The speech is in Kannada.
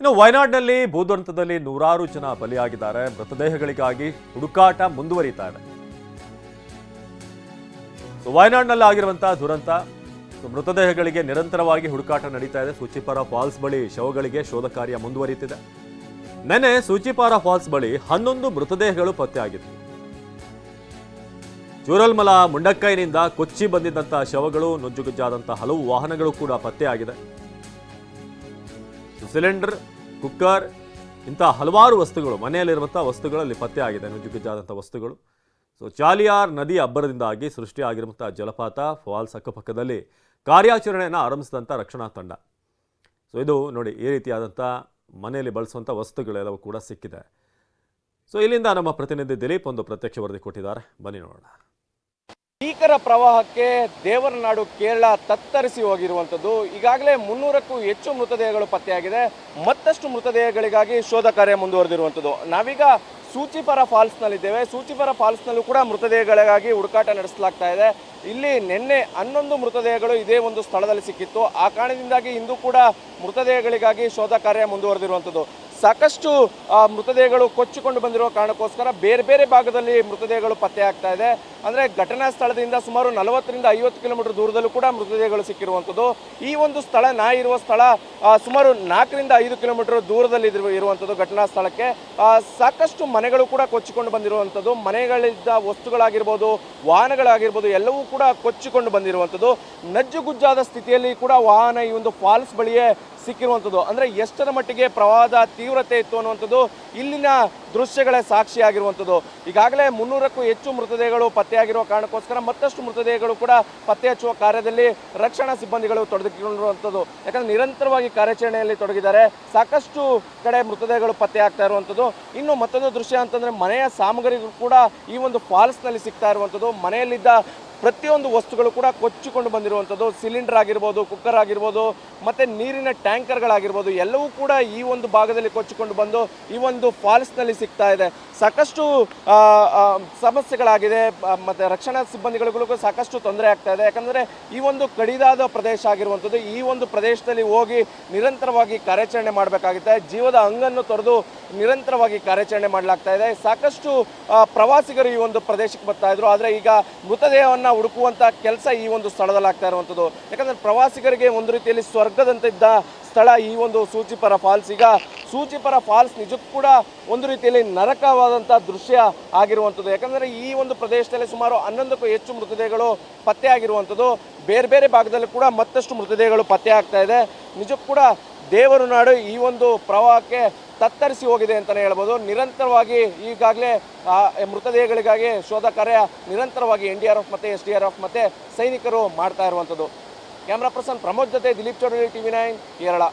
ಇನ್ನು ವಯನಾಡ್ನಲ್ಲಿ ಭೂದುರಂತದಲ್ಲಿ ನೂರಾರು ಜನ ಬಲಿಯಾಗಿದ್ದಾರೆ. ಮೃತದೇಹಗಳಿಗಾಗಿ ಹುಡುಕಾಟ ಮುಂದುವರಿತಾ ಇದೆ. ವಯನಾಡ್ನಲ್ಲಿ ಆಗಿರುವಂತಹ ದುರಂತ ಮೃತದೇಹಗಳಿಗೆ ನಿರಂತರವಾಗಿ ಹುಡುಕಾಟ ನಡೀತಾ ಇದೆ. ಸೂಚಿಪಾರ ಫಾಲ್ಸ್ ಬಳಿ ಶವಗಳಿಗೆ ಶೋಧ ಕಾರ್ಯ ಮುಂದುವರಿಯುತ್ತಿದೆ ನೆನೆ ಸೂಚಿಪಾರ ಫಾಲ್ಸ್ ಬಳಿ ಹನ್ನೊಂದು ಮೃತದೇಹಗಳು ಪತ್ತೆಯಾಗಿತ್ತು. ಚೂರಲ್ಮಲ ಮುಂಡಕ್ಕೈನಿಂದ ಕೊಚ್ಚಿ ಬಂದಿದ್ದಂತಹ ಶವಗಳು ನುಜ್ಜುಗುಜ್ಜಾದಂತಹ ಹಲವು ವಾಹನಗಳು ಕೂಡ ಪತ್ತೆಯಾಗಿದೆ. ಸಿಲಿಂಡರ್, ಕುಕ್ಕರ್ ಇಂಥ ಹಲವಾರು ವಸ್ತುಗಳು ಮನೆಯಲ್ಲಿರುವಂಥ ವಸ್ತುಗಳಲ್ಲಿ ಪತ್ತೆಯಾಗಿದೆ ನುಜುಗುಜ್ಜಾದಂಥ ವಸ್ತುಗಳು. ಸೊ ಚಾಲಿಯಾರ್ ನದಿ ಅಬ್ಬರದಿಂದಾಗಿ ಸೃಷ್ಟಿಯಾಗಿರುವಂಥ ಜಲಪಾತ, ಫಾಲ್ಸ್ ಅಕ್ಕಪಕ್ಕದಲ್ಲಿ ಕಾರ್ಯಾಚರಣೆಯನ್ನು ಆರಂಭಿಸಿದಂಥ ರಕ್ಷಣಾ ತಂಡ. ಸೊ ಇದು ನೋಡಿ, ಈ ರೀತಿಯಾದಂಥ ಮನೆಯಲ್ಲಿ ಬಳಸುವಂಥ ವಸ್ತುಗಳೆಲ್ಲವೂ ಕೂಡ ಸಿಕ್ಕಿದೆ. ಸೊ ಇಲ್ಲಿಂದ ನಮ್ಮ ಪ್ರತಿನಿಧಿ ದಿಲೀಪ್ ಒಂದು ಪ್ರತ್ಯಕ್ಷ ವರದಿ ಕೊಟ್ಟಿದ್ದಾರೆ. ಬನ್ನಿ ನೋಡೋಣ. ಭೀಕರ ಪ್ರವಾಹಕ್ಕೆ ದೇವರನಾಡು ಕೇರಳ ತತ್ತರಿಸಿ ಹೋಗಿರುವಂಥದ್ದು. ಈಗಾಗಲೇ ಮುನ್ನೂರಕ್ಕೂ ಹೆಚ್ಚು ಮೃತದೇಹಗಳು ಪತ್ತೆಯಾಗಿದೆ. ಮತ್ತಷ್ಟು ಮೃತದೇಹಗಳಿಗಾಗಿ ಶೋಧ ಕಾರ್ಯ ಮುಂದುವರೆದಿರುವಂಥದ್ದು. ನಾವೀಗ ಸೂಚಿಪರ ಫಾಲ್ಸ್ನಲ್ಲಿದ್ದೇವೆ. ಸೂಚಿಪರ ಫಾಲ್ಸ್ನಲ್ಲೂ ಕೂಡ ಮೃತದೇಹಗಳಿಗಾಗಿ ಹುಡುಕಾಟ ನಡೆಸಲಾಗ್ತಾ ಇದೆ. ಇಲ್ಲಿ ನಿನ್ನೆ ಹನ್ನೊಂದು ಮೃತದೇಹಗಳು ಇದೇ ಒಂದು ಸ್ಥಳದಲ್ಲಿ ಸಿಕ್ಕಿತ್ತು. ಆ ಕಾರಣದಿಂದಾಗಿ ಇಂದು ಕೂಡ ಮೃತದೇಹಗಳಿಗಾಗಿ ಶೋಧ ಕಾರ್ಯ ಮುಂದುವರೆದಿರುವಂಥದ್ದು. ಸಾಕಷ್ಟು ಮೃತದೇಹಗಳು ಕೊಚ್ಚಿಕೊಂಡು ಬಂದಿರುವ ಕಾರಣಕ್ಕೋಸ್ಕರ ಬೇರೆ ಬೇರೆ ಭಾಗದಲ್ಲಿ ಮೃತದೇಹಗಳು ಪತ್ತೆ ಆಗ್ತಾ ಇದೆ. ಅಂದರೆ ಘಟನಾ ಸ್ಥಳದಿಂದ ಸುಮಾರು ನಲವತ್ತರಿಂದ ಐವತ್ತು ಕಿಲೋಮೀಟರ್ ದೂರದಲ್ಲೂ ಕೂಡ ಮೃತದೇಹಗಳು ಸಿಕ್ಕಿರುವಂಥದ್ದು. ಈ ಒಂದು ಸ್ಥಳ ನಾ ಇರುವ ಸ್ಥಳ ಸುಮಾರು ನಾಲ್ಕರಿಂದ ಐದು ಕಿಲೋಮೀಟರ್ ದೂರದಲ್ಲಿ ಇರುವಂಥದ್ದು ಘಟನಾ ಸ್ಥಳಕ್ಕೆ. ಸಾಕಷ್ಟು ಮನೆಗಳು ಕೂಡ ಕೊಚ್ಚಿಕೊಂಡು ಬಂದಿರುವಂಥದ್ದು. ಮನೆಗಳಿದ್ದ ವಸ್ತುಗಳಾಗಿರ್ಬೋದು, ವಾಹನಗಳಾಗಿರ್ಬೋದು, ಎಲ್ಲವೂ ಕೂಡ ಕೊಚ್ಚಿಕೊಂಡು ಬಂದಿರುವಂಥದ್ದು. ನಜ್ಜುಗುಜ್ಜಾದ ಸ್ಥಿತಿಯಲ್ಲಿ ಕೂಡ ವಾಹನ ಈ ಒಂದು ಫಾಲ್ಸ್ ಬಳಿಯೇ ಸಿಕ್ಕಿರುವಂಥದ್ದು. ಅಂದರೆ ಎಷ್ಟರ ಮಟ್ಟಿಗೆ ಪ್ರವಾಹದ ತೀವ್ರತೆ ಇತ್ತು ಅನ್ನುವಂಥದ್ದು ಇಲ್ಲಿನ ದೃಶ್ಯಗಳೇ ಸಾಕ್ಷಿಯಾಗಿರುವಂಥದ್ದು. ಈಗಾಗಲೇ ಮುನ್ನೂರಕ್ಕೂ ಹೆಚ್ಚು ಮೃತದೇಹಗಳು ಪತ್ತೆಯಾಗಿರುವ ಕಾರಣಕ್ಕೋಸ್ಕರ ಮತ್ತಷ್ಟು ಮೃತದೇಹಗಳು ಕೂಡ ಪತ್ತೆ ಹಚ್ಚುವ ಕಾರ್ಯದಲ್ಲಿ ರಕ್ಷಣಾ ಸಿಬ್ಬಂದಿಗಳು ತೊಡಗಿಕೊಂಡಿರುವಂಥದ್ದು. ಯಾಕಂದರೆ ನಿರಂತರವಾಗಿ ಕಾರ್ಯಾಚರಣೆಯಲ್ಲಿ ತೊಡಗಿದ್ದಾರೆ. ಸಾಕಷ್ಟು ಕಡೆ ಮೃತದೇಹಗಳು ಪತ್ತೆ ಆಗ್ತಾ ಇರುವಂಥದ್ದು. ಇನ್ನು ಮತ್ತೊಂದು ದೃಶ್ಯ ಅಂತಂದರೆ ಮನೆಯ ಸಾಮಗ್ರಿಗಳು ಕೂಡ ಈ ಒಂದು ಫಾಲ್ಸ್ನಲ್ಲಿ ಸಿಗ್ತಾ ಇರುವಂಥದ್ದು. ಮನೆಯಲ್ಲಿದ್ದ ಪ್ರತಿಯೊಂದು ವಸ್ತುಗಳು ಕೂಡ ಕೊಚ್ಚಿಕೊಂಡು ಬಂದಿರುವಂಥದ್ದು, ಸಿಲಿಂಡರ್ ಆಗಿರ್ಬೋದು, ಕುಕ್ಕರ್ ಆಗಿರ್ಬೋದು, ಮತ್ತು ನೀರಿನ ಟ್ಯಾಂಕರ್ಗಳಾಗಿರ್ಬೋದು, ಎಲ್ಲವೂ ಕೂಡ ಈ ಒಂದು ಭಾಗದಲ್ಲಿ ಕೊಚ್ಚಿಕೊಂಡು ಬಂದು ಈ ಒಂದು ಫಾಲ್ಸ್ನಲ್ಲಿ ಸಿಗ್ತಾ ಇದೆ. ಸಾಕಷ್ಟು ಸಮಸ್ಯೆಗಳಾಗಿದೆ. ಮತ್ತು ರಕ್ಷಣಾ ಸಿಬ್ಬಂದಿಗಳಿಗೂ ಸಾಕಷ್ಟು ತೊಂದರೆ ಆಗ್ತಾ ಇದೆ. ಯಾಕಂದರೆ ಈ ಒಂದು ಕಡಿದಾದ ಪ್ರದೇಶ ಆಗಿರುವಂಥದ್ದು, ಈ ಒಂದು ಪ್ರದೇಶದಲ್ಲಿ ಹೋಗಿ ನಿರಂತರವಾಗಿ ಕಾರ್ಯಾಚರಣೆ ಮಾಡಬೇಕಾಗುತ್ತೆ. ಜೀವದ ಅಂಗನ್ನು ತೊರೆದು ನಿರಂತರವಾಗಿ ಕಾರ್ಯಾಚರಣೆ ಮಾಡಲಾಗ್ತಾ ಇದೆ. ಸಾಕಷ್ಟು ಪ್ರವಾಸಿಗರು ಈ ಒಂದು ಪ್ರದೇಶಕ್ಕೆ ಬರ್ತಾ ಇದ್ರು. ಆದರೆ ಈಗ ಮೃತದೇಹವನ್ನು ಹುಡುಕುವಂಥ ಕೆಲಸ ಈ ಒಂದು ಸ್ಥಳದಲ್ಲಿ ಆಗ್ತಾ ಇರುವಂಥದ್ದು ಯಾಕಂದರೆ ಪ್ರವಾಸಿಗರಿಗೆ ಒಂದು ರೀತಿಯಲ್ಲಿ ಸ್ವರ್ಗದಂತಿದ್ದ ಸ್ಥಳ ಈ ಒಂದು ಸೂಚಿಪರ ಫಾಲ್ಸ್. ಈಗ ಸೂಚಿಪರ ಫಾಲ್ಸ್ ನಿಜಕ್ಕೂ ಕೂಡ ಒಂದು ರೀತಿಯಲ್ಲಿ ನರಕವಾದಂಥ ದೃಶ್ಯ ಆಗಿರುವಂಥದ್ದು ಯಾಕಂದರೆ ಈ ಒಂದು ಪ್ರದೇಶದಲ್ಲಿ ಸುಮಾರು ಹನ್ನೊಂದಕ್ಕೂ ಹೆಚ್ಚು ಮೃತದೇಹಗಳು ಪತ್ತೆ ಆಗಿರುವಂಥದ್ದು ಬೇರೆ ಬೇರೆ ಭಾಗದಲ್ಲಿ ಕೂಡ ಮತ್ತಷ್ಟು ಮೃತದೇಹಗಳು ಪತ್ತೆ ಆಗ್ತಾ ಇದೆ. ನಿಜಕ್ಕೂ ಕೂಡ ದೇವರು ನಾಡು ಈ ಒಂದು ಪ್ರವಾಹಕ್ಕೆ ತತ್ತರಿಸಿ ಹೋಗಿದೆ ಅಂತಲೇ ಹೇಳ್ಬೋದು. ನಿರಂತರವಾಗಿ ಈಗಾಗಲೇ ಮೃತದೇಹಗಳಿಗಾಗಿ ಶೋಧ ಕಾರ್ಯ ನಿರಂತರವಾಗಿ ಎನ್ ಡಿ ಆರ್ ಎಫ್ ಮತ್ತು ಎಸ್ ಡಿ ಆರ್ ಎಫ್ ಮತ್ತು ಸೈನಿಕರು ಮಾಡ್ತಾ ಇರುವಂಥದ್ದು. ಕ್ಯಾಮ್ರಾ ಪರ್ಸನ್ ಪ್ರಮೋದ್ ಜೊತೆ Dileep Choudhary T V nine, Kerala.